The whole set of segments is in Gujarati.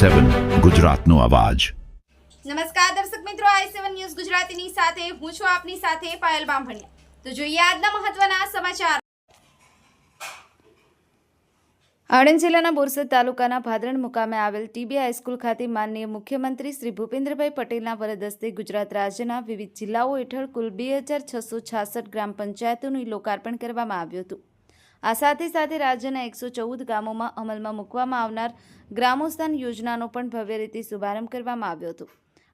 સેવન ગુજરાતનો અવાજ. નમસ્કાર દર્શક મિત્રો આઈ સેવન ન્યૂઝ ગુજરાતીની સાથે હું છું આપની સાથે પાયલ બામભણિયા. તો જોઈએ આજના મહત્વના સમાચાર. આણંદ જિલ્લાના બોરસદ તાલુકાના ભાદરણ મુકામે આવેલ ટીબી હાઈસ્કૂલ ખાતે માનનીય મુખ્યમંત્રી શ્રી ભૂપેન્દ્રભાઈ પટેલના વરદસ્તે ગુજરાત રાજ્યના વિવિધ જિલ્લાઓ હેઠળ કુલ બે હજાર છસો છાસઠ ગ્રામ પંચાયતોનું લોકાર્પણ કરવામાં આવ્યું હતું. આ સાથે સાથે રાજ્યના એકસો ચૌદ ગામોમાં અમલમાં મૂકવામાં આવનાર ગ્રામોત્થાન યોજનાનો પણ ભવ્ય રીતે શુભારંભ કરવામાં આવ્યો હતો.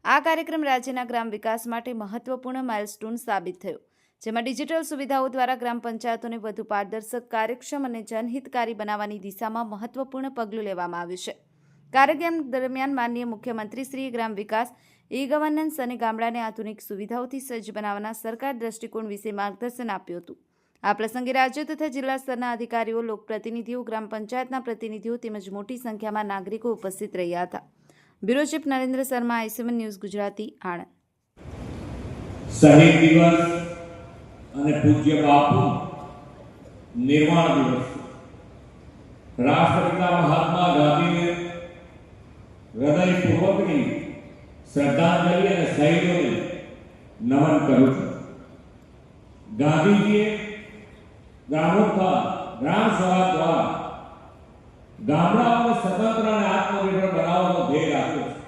આ કાર્યક્રમ રાજ્યના ગ્રામ વિકાસ માટે મહત્વપૂર્ણ માઇલસ્ટોન સાબિત થયો, જેમાં ડિજિટલ સુવિધાઓ દ્વારા ગ્રામ પંચાયતોને વધુ પારદર્શક, કાર્યક્ષમ અને જનહિતકારી બનાવવાની દિશામાં મહત્વપૂર્ણ પગલું લેવામાં આવ્યું છે. કાર્યક્રમ દરમિયાન માનનીય મુખ્યમંત્રીશ્રીએ ગ્રામ વિકાસ, ઈ ગવર્નન્સ અને ગામડાને આધુનિક સુવિધાઓથી સજ્જ બનાવવાના સરકાર દ્રષ્ટિકોણ વિશે માર્ગદર્શન આપ્યું હતું. આ પ્રસંગે રાજ્ય તથા જિલ્લા સ્તરના અધિકારીઓ, લોકપ્રતિનિધિઓ, ગ્રામ પંચાયતના પ્રતિનિધિઓ તેમજ મોટી સંખ્યામાં નાગરિકો ઉપસ્થિત રહ્યા હતા. Bureau chief Narendra Sharma I C one news Gujarati, Anand. શહીદ દિવસ અને પૂજ્ય બાપુ નિર્માણ દિવસ. રાષ્ટ્રપિતા મહાત્મા ગાંધીને હૃદયપૂર્વકની શ્રદ્ધાંજલિ અને શહીદોને નમન કરું છું. ગાંધીજીએ ગ્રામોત્થાન ગ્રામ સ્વરાજ દ્વારા ગામડાઓને સ્વતંત્ર અને આત્મનિર્ભર બનાવવાનો ધ્યેય રાખ્યો છે.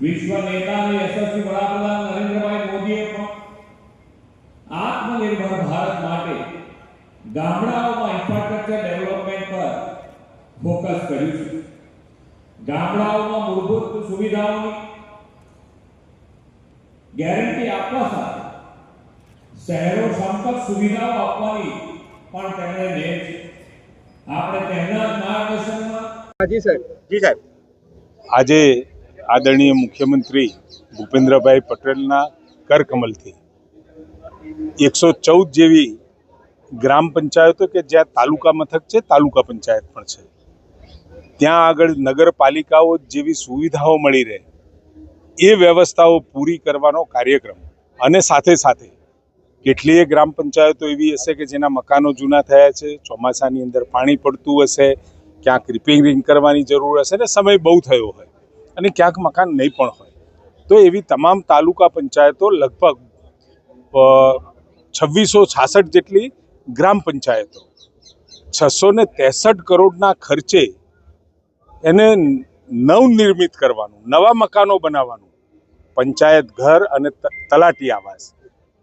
વિશ્વ નેતા અને યશસ્વી વડાપ્રધાન નરેન્દ્રભાઈ મોદીએ પણ આત્મનિર્ભર ભારત માટે ગામડાઓમાં ઇન્ફ્રાસ્ટ્રક્ચર ડેવલપમેન્ટ પર ફોકસ કર્યું છે. ગામડાઓમાં મૂળભૂત સુવિધાઓની ગેરંટી આપવા સાથે શહેરો સંપર્ક સુવિધાઓ આપવાની પણ તેમણે નેમ છે. આપણે તેમના માર્ગદર્શનમાં જી સાહેબ. જી સાહેબ. આજે આદરણીય મુખ્યમંત્રી ભૂપેન્દ્રભાઈ પટેલના કરકમલથી એકસો ચૌદ જેવી ગ્રામ પંચાયતો કે જ્યાં તાલુકા મથક છે તાલુકા પંચાયત પણ છે. ત્યાં આગળ નગરપાલિકાઓ જેવી સુવિધાઓ મળી રહે એ વ્યવસ્થાઓ પૂરી કરવાનો કાર્યક્રમ અને સાથે સાથે કેટલીય ગ્રામ પંચાયતો એવી હશે કે જેના મકાનો જૂના થયા છે, ચોમાસાની અંદર પાણી પડતું હશે, ક્યાંક રિપેરિંગ કરવાની જરૂર હશે ને સમય બહુ થયો હોય અને ક્યાંક મકાન નહીં પણ હોય. તો એવી તમામ તાલુકા પંચાયતો લગભગ છવ્વીસો છાસઠ જેટલી ગ્રામ પંચાયતો છસો ને ત્રેસઠ કરોડના ખર્ચે એને નવનિર્મિત કરવાનું, નવા મકાનો બનાવવાનું, પંચાયત ઘર અને તલાટી આવાસ.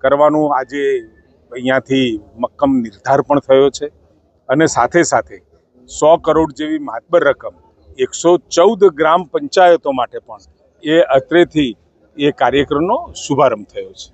કરવાનું આજે અહીંયાથી મક્કમ નિર્ધાર પણ થયો છે. અને સાથે સાથે સો કરોડ જેવી માતબર રકમ એકસો ચૌદ ગ્રામ પંચાયતો માટે પણ એ અત્રેથી એ કાર્યક્રમનો શુભારંભ થયો છે.